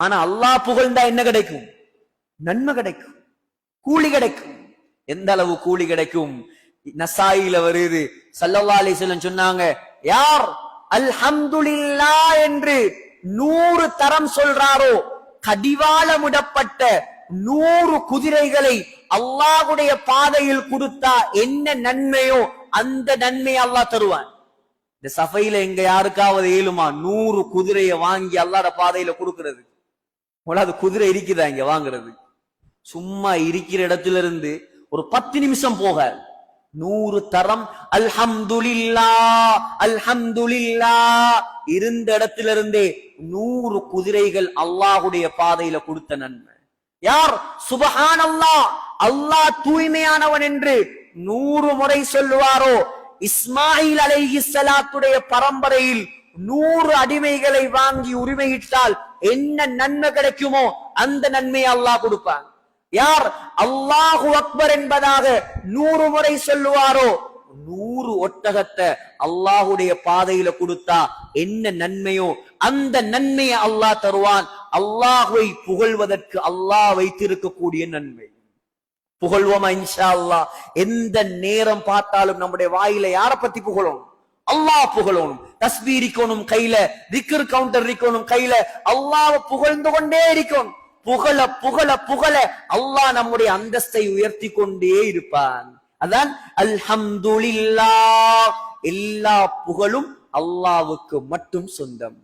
ஆனா அல்லாஹ் புகழ்ந்தா என்ன கிடைக்கும்? நன்மை கிடைக்கும். கூலி கிடைக்கும். எந்த அளவு கூலி கிடைக்கும்? நசாயில வருது. சல்லல்லா அலிஸ்லம் சொன்னாங்க யார் அல்ஹம்துலில்லா என்று நூறு தரம் சொல்றாரோ கடிவாளமிடப்பட்ட நூறு குதிரைகளை அல்லாஹுடைய பாதையில் கொடுத்தா என்ன நன்மையோ அந்த நன்மையை அல்லாஹ் தருவான். இந்த சபையில எங்க யாருக்காவது ஏழுமா? நூறு குதிரையை வாங்கி அல்லாட பாதையில கொடுக்கறது. அது குதிரை இருக்குதா இங்க வாங்குறது? சும்மா இருக்கிற இடத்துல இருந்து ஒரு பத்து நிமிஷம் போக. நூறு தரம் அல்ஹம்துலில்லா அல்ஹம்துலில்லா. இருந்த இடத்துல இருந்தே நூறு குதிரைகள் அல்லாஹுடைய பாதையில கொடுத்த நன்மை. யார்? சுபஹான் அல்லாஹ் அல்லாஹ் தூய்மையானவன் என்று நூறு முறை சொல்லுவாரோ? இஸ்மாயில் அலை ஸலாத்துடைய பரம்பரையில் நூறு அடிமைகளை வாங்கி உரிமையிட்டால் என்ன நன்மை கிடைக்குமோ அந்த நன்மையை அல்லாஹ் கொடுப்பான். யார்? அல்லாஹு அக்பர் என்பதாக நூறு முறை சொல்லுவாரோ நூறு ஒட்டகத்தை அல்லாஹுடைய பாதையில கொடுத்தா என்ன நன்மையோ அந்த நன்மையை அல்லாஹ் தருவான். அல்லாஹுவை புகழ்வதற்கு அல்லாஹ் வைத்திருக்கக்கூடிய நன்மை. புகழ்வோமா இன்ஷா அல்லாஹ்? எந்த நேரம் பார்த்தாலும் நம்முடைய வாயில யாரை பத்தி புகழும்? அல்லாஹ் புகழணும். தஸ்பி இருக்கணும் கையில திக்ர் கவுண்டர் இருக்கணும் கையில அல்லாஹ் புகழ்ந்து கொண்டே இருக்கணும். புகழ புகழ புகழ அல்லாஹ் நம்முடைய அந்தஸ்தை உயர்த்தி கொண்டே இருப்பான். அதான் அல்ஹம்துலில்லா எல்லா புகழும் அல்லாவுக்கு மட்டும் சொந்தம்.